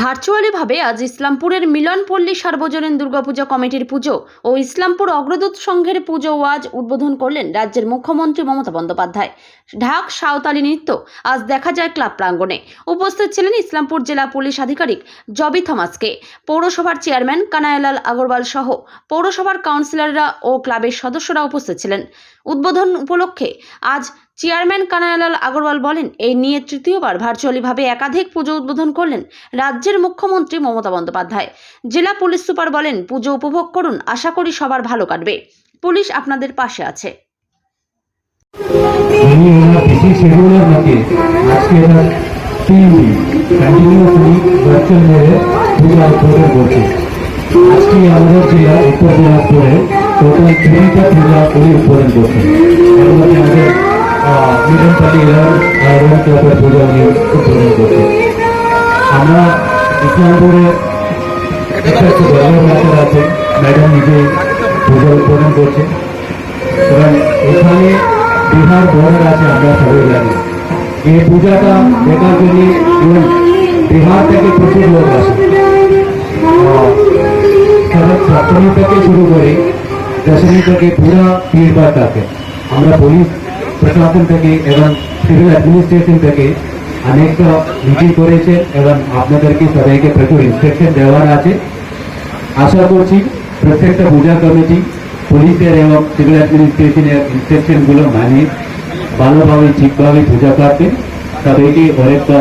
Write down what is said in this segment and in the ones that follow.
ভার্চুয়ালিভাবে আজ ইসলামপুরের মিলনপল্লী সার্বজনীন দুর্গাপূজা কমিটির পুজো ও ইসলামপুর অগ্রদূত সংঘের পুজো আজ উদ্বোধন করলেন রাজ্যের মুখ্যমন্ত্রী মমতা বন্দ্যোপাধ্যায়। ঢাক, সাঁওতালি নৃত্য আজ দেখা যায় ক্লাব প্রাঙ্গণে। উপস্থিত ছিলেন ইসলামপুর জেলা পুলিশ আধিকারিক জবি থমাসকে। পৌরসভার চেয়ারম্যান কানায়ালাল আগরওয়াল সহ পৌরসভার কাউন্সিলররা ও ক্লাবের সদস্যরা উপস্থিত ছিলেন। উদ্বোধন উপলক্ষে আজ চেয়ারম্যান কানায়ালাল আগরওয়াল বলেন, এই নিয়ে তৃতীয়বার ভার্চুয়ালিভাবে একাধিক পুজো উদ্বোধন করলেন রাজ্যের মুখ্যমন্ত্রী মমতা বন্দ্যোপাধ্যায়। জেলা পুলিশ সুপার বলেন, পুজো উপভোগ করুন, আশা করি সবার ভালো কাটবে। পুলিশ আপনাদের পাশে আছে। আজকে আমাদের জেলা টোটাল তিনটা পূজা মিলনপাটি ইলেভেন ক্লাবের পূজা উনি উদ্বোধন করছেন আমরা ইসলামপুরে আছে ম্যাডাম নিজে পূজা উদ্বোধন করছেন এবং এখানে বিহার বর্ডার আছে আমরা সবাই জানি এই পূজাটা দেখার জন্য বিহার থেকে প্রচুর লোক আসে সপ্তমী থেকে শুরু করে দশমী থেকে পুরা ভিড়ভাড় থাকে আমরা পুলিশ প্রশাসন থেকে এবং সিভিল অ্যাডমিনিস্ট্রেশন থেকে অনেকটা মিটিং করেছে এবং আপনাদেরকে সবাইকে প্রচুর ইনস্ট্রাকশন দেওয়ার আছে। আশা করছি প্রত্যেকটা পূজা কমিটি পুলিশের এবং সিভিল অ্যাডমিনিস্ট্রেশনের ইনস্ট্রাকশনগুলো মানে ভালোভাবে, ঠিকভাবে পূজা করতে সবাইকে অনেকটা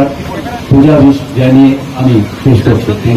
পূজা জানিয়ে আমি শেষ করছি।